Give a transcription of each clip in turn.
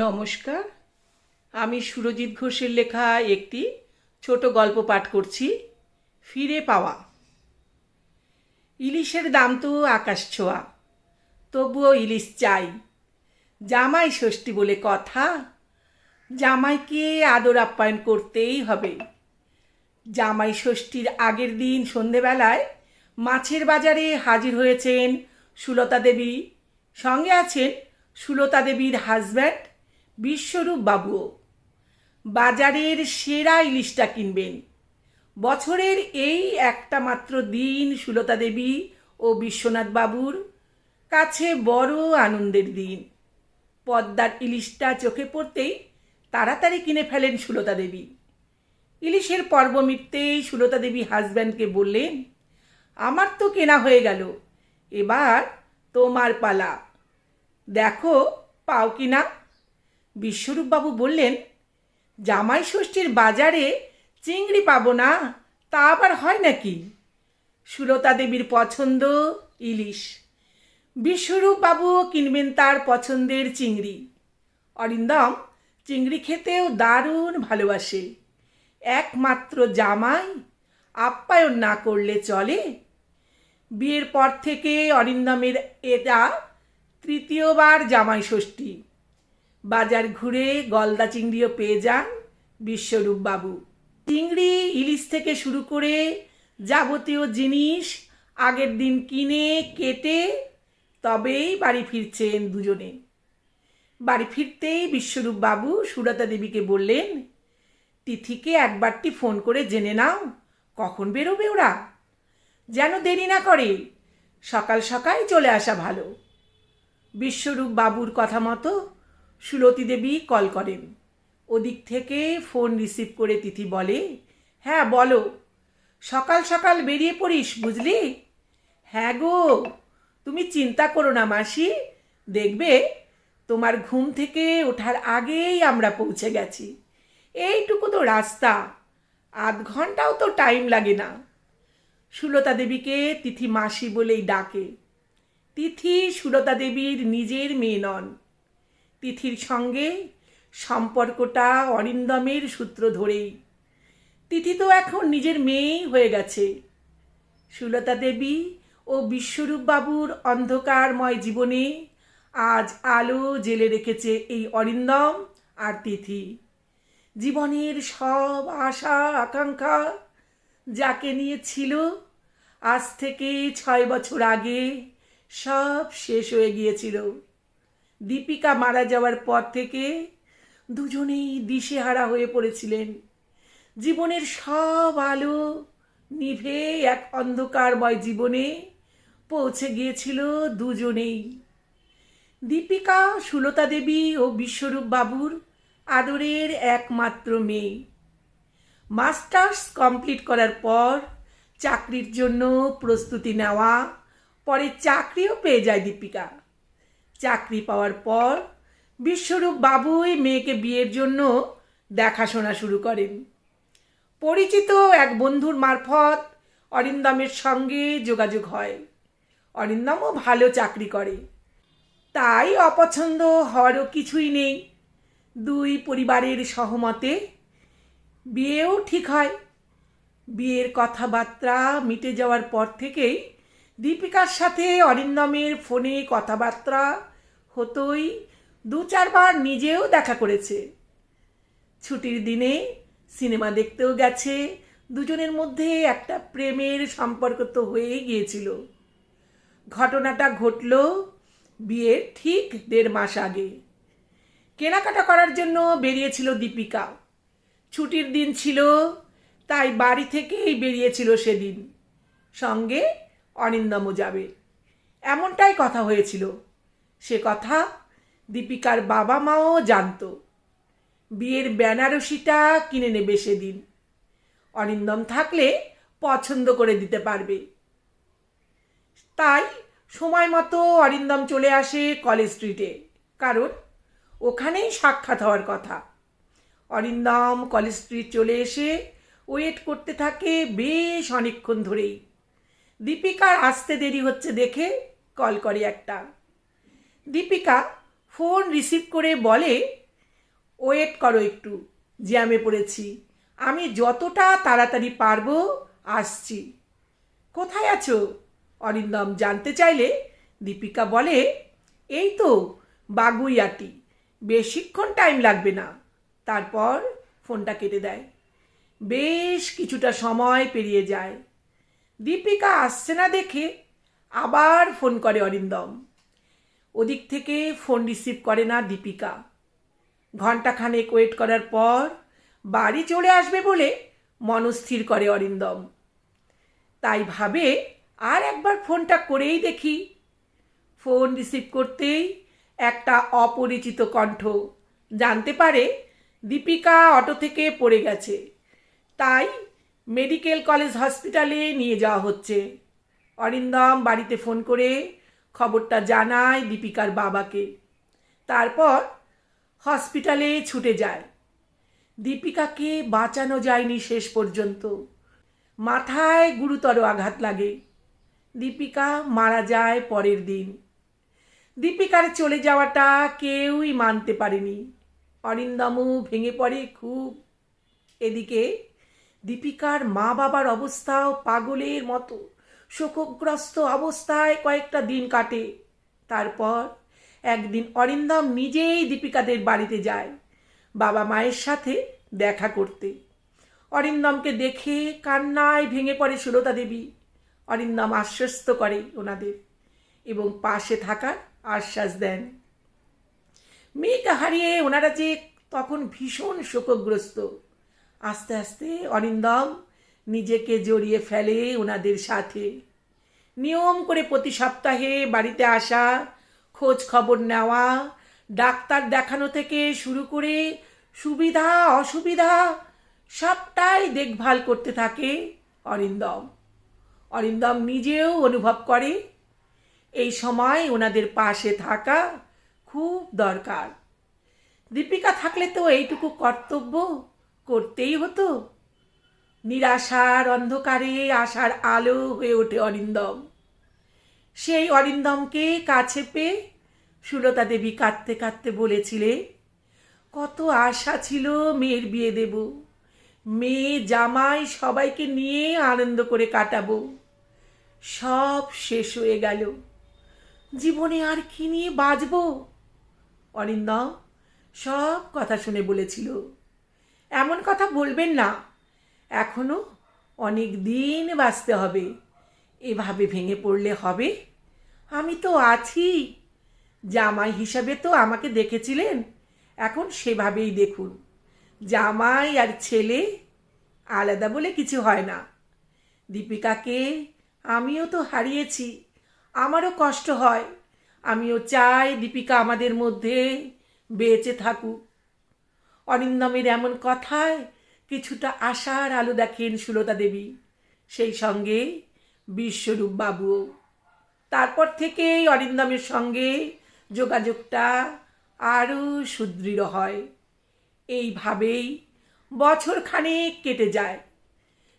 নমস্কার, আমি সুরজিৎ ঘোষের লেখা একটি ছোট গল্প পাঠ করছি, ফিরে পাওয়া। ইলিশের দাম তো আকাশ ছোঁয়া, তবুও ইলিশ চাই। জামাই ষষ্ঠী বলে কথা, জামাইকে আদর আপ্যায়ন করতেই হবে। জামাই ষষ্ঠীর আগের দিন সন্ধেবেলায় মাছের বাজারে হাজির হয়েছেন সুলতা দেবী। সঙ্গে আছেন সুলতা দেবীর হাজব্যান্ড বিশ্বরূপ বাবুও। বাজারের সেরা ইলিশটা কিনবেন। বছরের এই একটা মাত্র দিন সুলতা দেবী ও বিশ্বনাথ বাবুর কাছে বড় আনন্দের দিন। পদ্মার ইলিশটা চোখে পড়তেই তাড়াতাড়ি কিনে ফেলেন সুলতা দেবী। ইলিশের পর্ব মিটতেই সুলতা দেবী হাজব্যান্ডকে বললেন, আমার তো কেনা হয়ে গেল, এবার তোমার পালা। দেখো, পাও কি না? বিশ্বরূপবাবু বললেন, জামাই ষষ্ঠীর বাজারে চিংড়ি পাবো না, তা আবার হয় নাকি? সুলতা দেবীর পছন্দ ইলিশ। বিশ্বরূপবাবু কিনবেন তার পছন্দের চিংড়ি। অরিন্দম চিংড়ি খেতেও দারুণ ভালোবাসে। একমাত্র জামাই আপ্যায়ন না করলে চলে। বিয়ের পর থেকে অরিন্দমের এটা তৃতীয়বার জামাই ষষ্ঠী। বাজার ঘুরে গলদা চিংড়িও পেয়ে যান বিশ্বরূপ বাবু। চিংড়ি ইলিশ থেকে শুরু করে যাবতীয় জিনিস আগের দিন কিনে, কেটে তবেই বাড়ি ফিরছেন দুজনে। বাড়ি ফিরতেই বিশ্বরূপ বাবু সুরতা দেবীকে বললেন, তিথিকে একবারটি ফোন করে জেনে নাও, কখন বেরোবে ওরা? যেন দেরি না করে, সকাল সকাল চলে আসা ভালো। বিশ্বরূপ বাবুর কথা মতো সুলতী দেবী কল করেন। ওদিক থেকে ফোন রিসিভ করে তিথি বলে হ্যাঁ বলো, সকাল সকাল বেরিয়ে পড়িস, বুঝলি? হ্যাঁ গো, তুমি চিন্তা করো না মাসি, দেখবে তোমার ঘুম থেকে ওঠার আগেই আমরা পৌঁছে গেছি। এইটুকু তো রাস্তা, আধ ঘন্টাও তো টাইম লাগে না। সুলতা দেবীকে তিথি মাসি বলেই ডাকে। তিথি সুলতা দেবীর নিজের মেয়ে নন তিথির সঙ্গে সম্পর্কটা অরিন্দমের সূত্র ধরেই। তিথি তো এখন নিজের মেয়েই হয়ে গেছে। সুলতা দেবী ও বিশ্বরূপ বাবুর অন্ধকারময় জীবনে আজ আলো জেলে রেখেছে এই অরিন্দম আর তিথি। জীবনের সব আশা, আকাঙ্ক্ষা যাকে নিয়ে ছিল, আজ থেকে ছয় বছর আগে সব শেষ হয়ে গিয়েছিল। দীপিকা মারা যাওয়ার পর থেকে দুজনেই দিশেহারা হয়ে পড়েছিলেন। জীবনের সব আলো নিভে এক অন্ধকারময় জীবনে পৌঁছে গিয়েছিল দুজনেই। দীপিকা, সুলতা দেবী ও বিশ্বরূপ বাবুর আদরের একমাত্র মেয়ে। মাস্টার্স কমপ্লিট করার পর চাকরির জন্য প্রস্তুতি নেওয়া, পরে চাকরিও পেয়ে যায় দীপিকা। চাকরি পাওয়ার পর বিশ্বরূপ বাবুই মেয়েকে বিয়ের জন্য দেখাশোনা শুরু করেন। পরিচিত এক বন্ধুর মারফত অরিন্দমের সঙ্গে যোগাযোগ হয়। অরিন্দমও ভালো চাকরি করে। তাই অপছন্দ হওয়ারও কিছুই নেই। দুই পরিবারের সহমতে বিয়েও ঠিক হয়। বিয়ের কথাবার্তা মিটে যাওয়ার পর থেকেই দীপিকার সাথে অরিন্দমের ফোনে কথাবার্তা হতোই দু চারবার নিজেও দেখা করেছে। ছুটির দিনে সিনেমা দেখতেও গেছে, দুজনের মধ্যে একটা প্রেমের সম্পর্ক তো হয়েই গিয়েছিল। ঘটনাটা ঘটল বিয়ের ঠিক দেড় মাস আগে। কেনাকাটা করার জন্য বেরিয়েছিল দীপিকা। ছুটির দিন ছিল, তাই বাড়ি থেকেই বেরিয়েছিল সেদিন। সঙ্গে অনিন্দমও যাবে এমনটাই কথা হয়েছিল। সে কথা দীপিকার বাবা মাও জানতো। বিয়ের বেনারসিটা কিনে নেবে সেদিন। অরিন্দম থাকলে পছন্দ করে দিতে পারবে। তাই সময় মতো অরিন্দম চলে আসে কলেজ স্ট্রিটে, কারণ ওখানেই সাক্ষাৎ হওয়ার কথা। অরিন্দম কলেজ স্ট্রিট চলে এসে ওয়েট করতে থাকে বেশ অনেকক্ষণ ধরেই। দীপিকার আসতে দেরি হচ্ছে দেখে কল করে একটা। দীপিকা ফোন রিসিভ করে বলে, ওয়েট করো একটু, জ্যামে পড়েছি। আমি যতটা তাড়াতাড়ি পারব আসছি। কোথায় আছো? অরিন্দম জানতে চাইলে দীপিকা বলে, এই তো, বাগুইয়াটি। বেশিক্ষণ টাইম লাগবে না। তারপর ফোনটা কেটে দেয়। বেশ কিছুটা সময় পেরিয়ে যায়। দীপিকা আসছে না দেখে আবার ফোন করে অরিন্দম। ওদিক থেকে ফোন রিসিভ করে না দীপিকা। ঘন্টাখানেক ওয়েট করার পর বাড়ি চলে আসবে বলে মনস্থির করে অরিন্দম। তাই ভাবে আর একবার ফোনটা করেই দেখি। ফোন রিসিভ করতেই একটা অপরিচিত কণ্ঠ জানতে পারে দীপিকা অটো থেকে পড়ে গেছে। তাই মেডিকেল কলেজ হসপিটালে নিয়ে যাওয়া হচ্ছে। অরিন্দম বাড়িতে ফোন করে খবরটা জানায় দীপিকার বাবাকে। তারপর হসপিটালে ছুটে যায়। দীপিকাকে বাঁচানো যায়নি শেষ পর্যন্ত। মাথায় গুরুতর আঘাত লাগে। দীপিকা মারা যায় পরের দিন। দীপিকার চলে যাওয়াটা কেউই মানতে পারেনি। অরিন্দমও ভেঙে পড়ে খুব। এদিকে দীপিকার মা বাবার অবস্থাও পাগলের মতো। শোকগ্রস্ত অবস্থায় কয়েকটা দিন কাটে। তারপর একদিন অরিন্দম নিজেই দীপিকাদের বাড়িতে যায় বাবা মায়ের সাথে দেখা করতে। অরিন্দমকে দেখে কান্নায় ভেঙে পড়ে সুলতা দেবী। অরিন্দম আশ্বস্ত করে ওনাদের এবং পাশে থাকার আশ্বাস দেন। মেয়েকে হারিয়ে ওনারা যে তখন ভীষণ শোকগ্রস্ত। আস্তে আস্তে অরিন্দম নিজেকে জড়িয়ে ফেলে ওনাদের সাথে। নিয়ম করে প্রতি সপ্তাহে বাড়িতে আসা, খোঁজ খবর নেওয়া, ডাক্তার দেখানো থেকে শুরু করে সুবিধা, অসুবিধা সবটাই দেখভাল করতে থাকে অরিন্দম। অরিন্দম নিজেও অনুভব করে, এই সময় ওনাদের পাশে থাকা খুব দরকার। দীপিকা থাকলে তো এইটুকু কর্তব্য করতেই হতো। নিরাশার অন্ধকারে আশার আলো হয়ে ওঠে অরিন্দম সেই অরিন্দমকে কাছে পেয়ে সুলতা দেবী কাঁদতে কাঁদতে বলেছিলে কত আশা ছিল মেয়ের বিয়ে দেব। মেয়ে, জামাই সবাইকে নিয়ে আনন্দ করে কাটাবো। সব শেষ হয়ে গেল। জীবনে আর কি নিয়ে বাঁচব? অরিন্দম সব কথা শুনে বলেছিল। এমন কথা বলবেন না। এখনও অনেক দিন বাঁচতে হবে। এভাবে ভেঙে পড়লে হবে? আমি তো আছি। জামাই হিসাবে তো আমাকে দেখেছিলেন। এখন সেভাবেই দেখুন। জামাই আর ছেলে আলাদা বলে কিছু হয় না। দীপিকাকে আমিও তো হারিয়েছি। আমারও কষ্ট হয়। আমিও চাই দীপিকা আমাদের মধ্যে বেঁচে থাকুক। অরিন্দমের এমন কথায় কিছুটা আশার আলো দেখেন সুলতা দেবী। সেই সঙ্গে বিশ্বরূপ বাবুও। তারপর থেকেই অরিন্দমের সঙ্গে যোগাযোগটা আরও সুদৃঢ় হয়। এইভাবেই বছর খানেক কেটে যায়।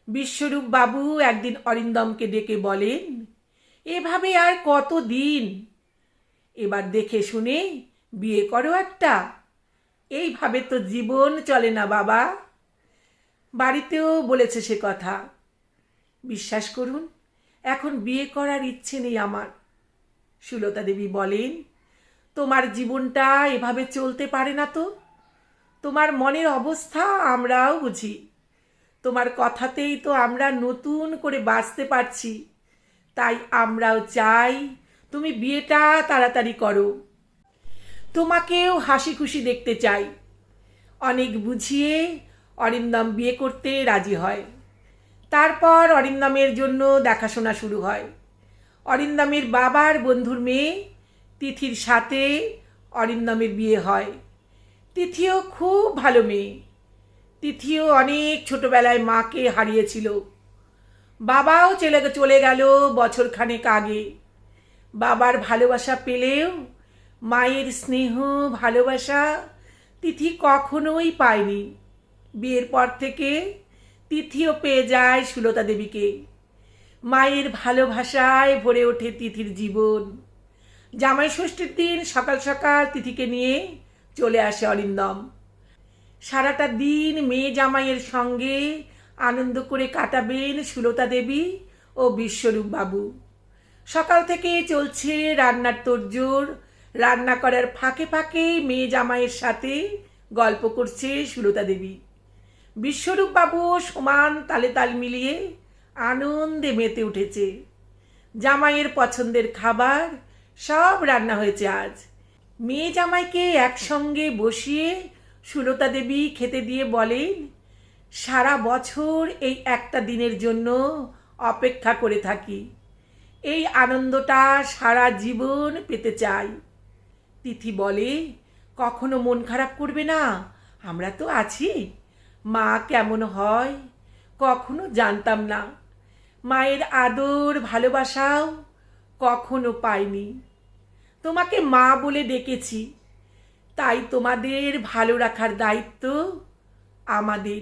বিশ্বরূপ বাবু একদিন অরিন্দমকে ডেকে বলেন, এভাবে আর কত দিন এবার দেখে শুনে বিয়ে করো একটা। এইভাবে তো জীবন চলে না বাবা। বাড়িতেও বলেছে সে কথা। বিশ্বাস করুন, এখন বিয়ে করার ইচ্ছে নেই আমার। সুলতা দেবী বলেন, তোমার জীবনটা এভাবে চলতে পারে না তো? তোমার মনের অবস্থা আমরাও বুঝি। তোমার কথাতেই তো আমরা নতুন করে বাঁচতে পারছি। তাই আমরাও চাই তুমি বিয়েটা তাড়াতাড়ি করো। তোমাকেও হাসি খুশি দেখতে চাই। অনেক বুঝিয়ে অরিন্দম বিয়ে করতে রাজি হয়। তারপর অরিন্দমের জন্য দেখাশোনা শুরু হয়। অরিন্দমের বাবার বন্ধুর মেয়ে তিথির সাথে অরিন্দমের বিয়ে হয়। তিথিও খুব ভালো মেয়ে। তিথিও অনেক ছোটবেলায় মাকে হারিয়েছিল। বাবাও চলে চলে গেল বছর খানেক আগে। বাবার ভালোবাসা পেলেও মায়ের স্নেহ, ভালোবাসা তিথি কখনোই পায়নি। বিয়ের পর থেকে তিথিও পেয়ে যায় সুলতা দেবীকে। মায়ের ভালোবাসায় ভরে ওঠে তিথির জীবন। জামাই ষষ্ঠীর দিন সকাল সকাল তিথিকে নিয়ে চলে আসে অরিন্দম। সারাটা দিন মেয়ে জামাইয়ের সঙ্গে আনন্দ করে কাটাবেন সুলতা দেবী ও বিশ্বরূপ বাবু। সকাল থেকে চলছে রান্নার তোড়জোড়। রান্না করার ফাঁকে ফাঁকে মেয়ে জামাইয়ের সাথে গল্প করছে সুলতা দেবী। বিশ্বরূপ বাবু সমান তালে তাল মিলিয়ে আনন্দে মেতে উঠেছে। জামাইয়ের পছন্দের খাবার সব রান্না হয়েছে আজ। মেয়ে জামাইকে একসঙ্গে বসিয়ে সুলতা দেবী খেতে দিয়ে বলেন, সারা বছর এই একটা দিনের জন্য অপেক্ষা করে থাকি। এই আনন্দটা সারা জীবন পেতে চাই। তিথি বলে, কখনো মন খারাপ করবে না, আমরা তো আছি। মা কেমন হয়? কখনো জানতাম না। মায়ের আদর ভালোবাসাও কখনো পাইনি। তোমাকে মা বলে ডেকেছি। তাই তোমাদের ভালো রাখার দায়িত্ব আমাদের।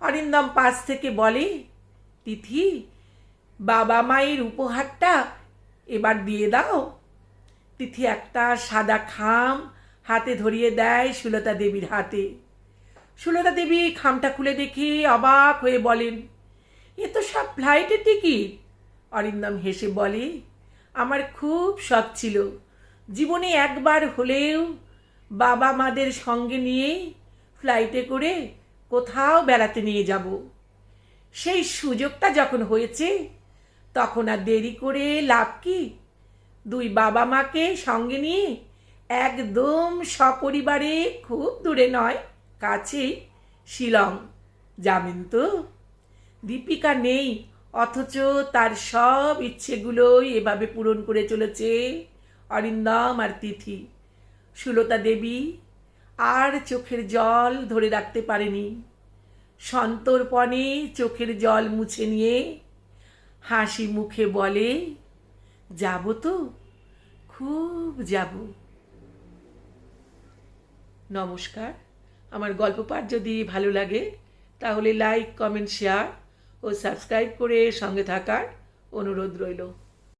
অরিন্দম পাশ থেকে বলে, তিথি, বাবা মায়ের উপহারটা এবার দিয়ে দাও। তিথি একটা সাদা খাম হাতে ধরিয়ে দেয় সুলতা দেবীর হাতে। সুলতা দেবী খামটা খুলে দেখে অবাক হয়ে বলেন, এ তো সব ফ্লাইটের টিকিট। অরিন্দম হেসে বলে, আমার খুব শখ ছিল। জীবনে একবার হলেও বাবা মাদের সঙ্গে নিয়ে ফ্লাইটে করে কোথাও বেড়াতে নিয়ে যাব। সেই সুযোগটা যখন হয়েছে, তখন আর দেরি করে লাভ কি? দুই বাবা মাকে সঙ্গে নিয়ে একদম সপরিবারে খুব দূরে নয়। কাছেই শিলং। যাবেন তো? দীপিকা নেই, অথচ তার সব ইচ্ছেগুলোই এভাবে পূরণ করে চলেছে। অরিন্দম আর তিথি। সুলতা দেবী আর চোখের জল ধরে রাখতে পারেনি। সন্তর্পণে চোখের জল মুছে নিয়ে হাসি মুখে বলে, যাব তো, খুব যাব। নমস্কার। আমার গল্প পাঠ যদি ভালো লাগে, তাহলে লাইক কমেন্ট শেয়ার ও সাবস্ক্রাইব করে সঙ্গে থাকার অনুরোধ রইল।